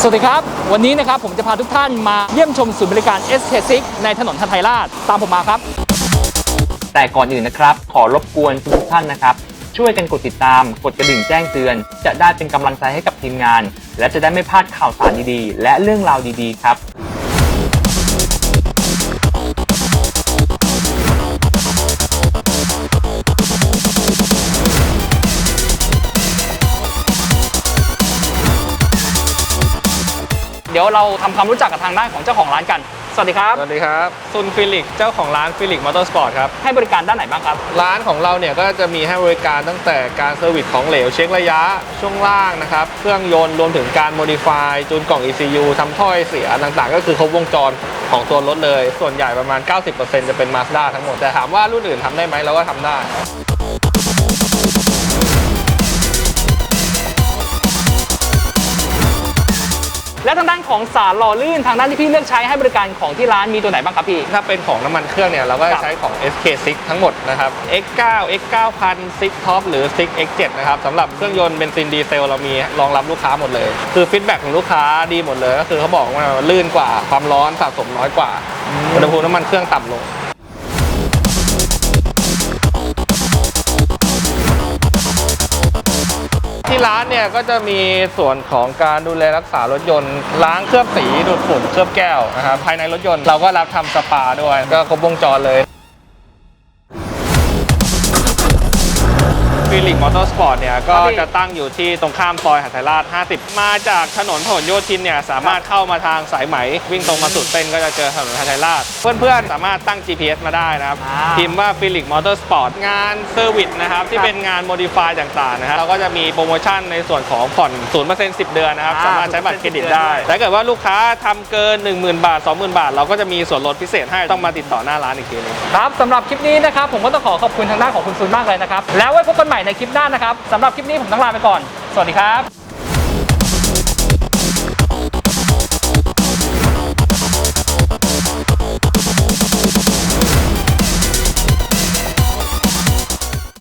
สวัสดีครับ วันนี้นะครับผมจะพาทุกท่านมาเยี่ยมชมศูนย์บริการ SK6 ในถนนทันไทยราชตามผมมาครับ แต่ก่อนอื่นนะครับ ขอรบกวนทุกท่านนะครับ ช่วยกันกดติดตาม กดกระดิ่งแจ้งเตือน จะได้เป็นกำลังใจให้กับทีมงาน และจะได้ไม่พลาดข่าวสารดีๆ และเรื่องราวดีๆ ครับ ดี๋ยวเราทำความรู้จักกับทางด้านของเจ้าของร้านกัน สวัสดีครับ สวัสดีครับซุนฟิลิก เจ้าของร้านฟิลิกมอเตอร์สปอร์ตครับ ให้บริการด้านไหนบ้างครับ ร้านของเราเนี่ยก็จะมีให้บริการตั้งแต่การเซอร์วิสของเหลวเช็คระยะช่วงล่างนะครับ เครื่องยนต์รวมถึงการโมดิฟายจูนกล่อง ECU ทำถ้อยเสียต่างๆ ก็คือครบวงจรของตัวรถเลย ส่วนใหญ่ประมาณ 90%จะเป็น Mazda ทั้งหมด แต่ถามว่ารุ่นอื่นทำได้ไหมเราก็ทำได้ และทางด้านของสารหล่อลื่นทางด้านที่พี่เลือกใช้ให้บริการของที่ร้านมีตัวไหนบ้างครับพี่ ถ้าเป็นของน้ำมันเครื่องเนี่ยเราก็จะใช้ของ SK6 ทั้งหมดนะครับ X9 X9000 6 Top หรือ6 X7 นะครับสำหรับเครื่องยนต์เบนซินดีเซลเรามีรองรับลูกค้าหมดเลย คือฟีดแบ็กของลูกค้าดีหมดเลย ก็คือเขาบอกว่าลื่นกว่าความร้อนสะสมน้อยกว่าอุณหภูมิน้ำมันเครื่องต่ำลง ที่ร้านเนี่ยก็จะมีส่วนของการดูแลรักษารถยนต์ ล้างเคลือบสีดูดฝุ่นเคลือบแก้วนะครับภายในรถยนต์เราก็รับทำสปาด้วย ก็ครบวงจรเลย ฟิลิกมอเตอร์สปอร์ตเนี่ยก็ครับพี่จะตั้งอยู่ที่ตรงข้ามซอยหัทยราช 50 มาจากถนนพหลโยธินเนี่ยสามารถเข้ามาทางสายไหม วิ่งตรงมาสุดเส้นก็จะเจอถนนหัทยราช เพื่อนๆ สามารถตั้ง GPS มาได้นะครับอ่าพิมพ์ว่าฟิลิกมอเตอร์สปอร์ตงานเซอร์วิสนะครับ ที่เป็นงานโมดิฟายต่างๆนะครับเราก็จะมีโปรโมชั่นในส่วนของผ่อน 0% 10 เดือนนะครับอ่าสามารถใช้บัตรเครดิต0%ได้ด้วยถ้าเกิดว่าลูกค้าทำเกิน 10,000 บาท 20,000 บาท เราก็จะมีส่วนลดพิเศษให้ต้องมาติดต่อหน้าร้านอีกทีหนึงครับสำหรับคลิปนี้นะครับผมก็ต้องขอขอบคุณทางด้านของคุณซุนมากเลยนะครับแล้วไว้พบกันใหม่ในคลิปหน้านะครับสำหรับคลิปนี้ผมต้องลาไปก่อน สวัสดีครับ